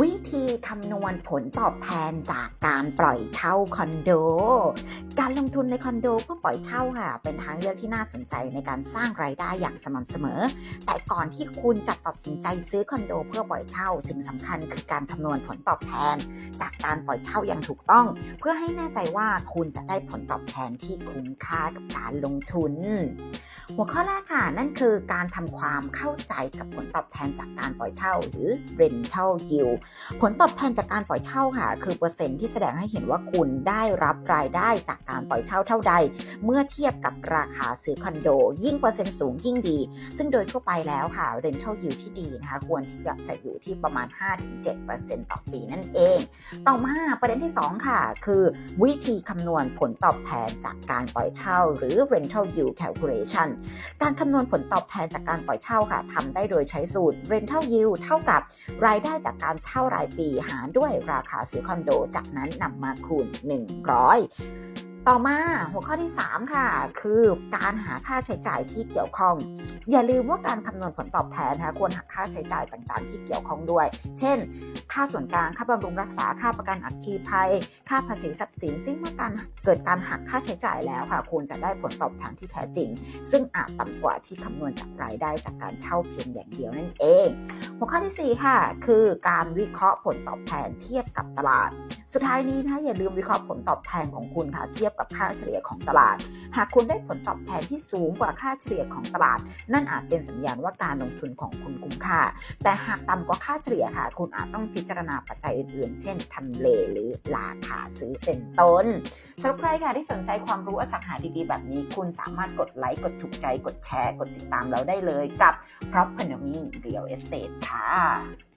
วิธีคำนวณผลตอบแทนจากการปล่อยเช่าคอนโด การลงทุนในคอนโดเพื่อปล่อยเช่าค่ะ เป็นทางเลือกที่น่าสนใจในการสร้างรายได้อย่างสม่ำเสมอ แต่ก่อนที่คุณจะตัดสินใจซื้อคอนโดเพื่อปล่อยเช่า สิ่งสำคัญคือการคำนวณผลตอบแทน จากการปล่อยเช่าอย่างถูกต้อง เพื่อให้แน่ใจว่าคุณจะได้ผลตอบแทนที่คุ้มค่ากับการลงทุน หัวข้อแรกค่ะ นั่นคือการทำความเข้าใจกับผลตอบแทนจากการปล่อยเช่าหรือ rental yield ผลตอบแทนจากการปล่อยเช่าค่ะ คือเปอร์เซ็นต์ที่แสดงให้เห็นว่าคุณได้รับรายได้จากการปล่อยเช่าเท่าใด เมื่อเทียบกับราคาซื้อคอนโด ยิ่งเปอร์เซ็นต์สูงยิ่งดี ซึ่งโดยทั่วไปแล้วค่ะ rental yield ที่ดีนะคะ ควรที่จะอยู่ที่ประมาณ 5-7%ต่อปีนั่นเอง ต่อมาประเด็นที่ 2 ค่ะ คือวิธีคำนวณผลตอบแทนจากการปล่อยเช่า หรือ rental yield calculation การคำนวณผลตอบแทนจากการปล่อยเช่าค่ะทำได้โดยใช้สูตร rental yield เท่ากับรายได้จากการเช่ารายปีหารด้วยราคาซื้อคอนโด จากนั้นนำมาคูณ 100 ต่อมาหัวข้อที่ 3 ค่ะ คือการหาค่าใช้จ่ายที่เกี่ยวข้อง อย่าลืมว่าการคำนวณผลตอบแทนนะคะควรหักค่าใช้จ่ายต่างๆ ที่เกี่ยวข้องด้วย เช่น ค่าส่วนกลางค่าบำรุงรักษาค่าประกันอัคคีภัย ค่าภาษีทรัพย์สินซึ่งเมื่อการเกิดการหักค่าใช้จ่ายแล้วค่ะคุณจะได้ผลตอบแทนที่แท้จริง ซึ่งอาจต่ำกว่าที่คำนวณจากรายได้จากการเช่าเพียงอย่างเดียวนั่นเอง หัวข้อทีสี่4 ค่ะ คือการวิเคราะห์ผลตอบแทนเทียบกับตลาด สุดท้ายนี้นะอย่าลืมวิเคราะห์ผลตอบแทนของคุณค่ะเทียบกับค่าเฉลี่ยของตลาด หากคุณได้ผลตอบแทนที่สูงกว่าค่าเฉลี่ยของตลาด นั่นอาจเป็นสัญญาณว่าการลงทุนของคุณคุ้มค่า แต่หากต่ำกว่าค่าเฉลี่ยค่ะ คุณอาจต้องพิจารณาปัจจัยอื่นๆ เช่นทำเลหรือราคาซื้อเป็นต้นสำหรับใครค่ะที่สนใจความรู้อสังหาดีๆ แบบนี้ คุณสามารถกดไลค์กดถูกใจกดแชร์กดติดตามเราได้เลยกับ p r o p e r n o m y Real Estate ค่ะ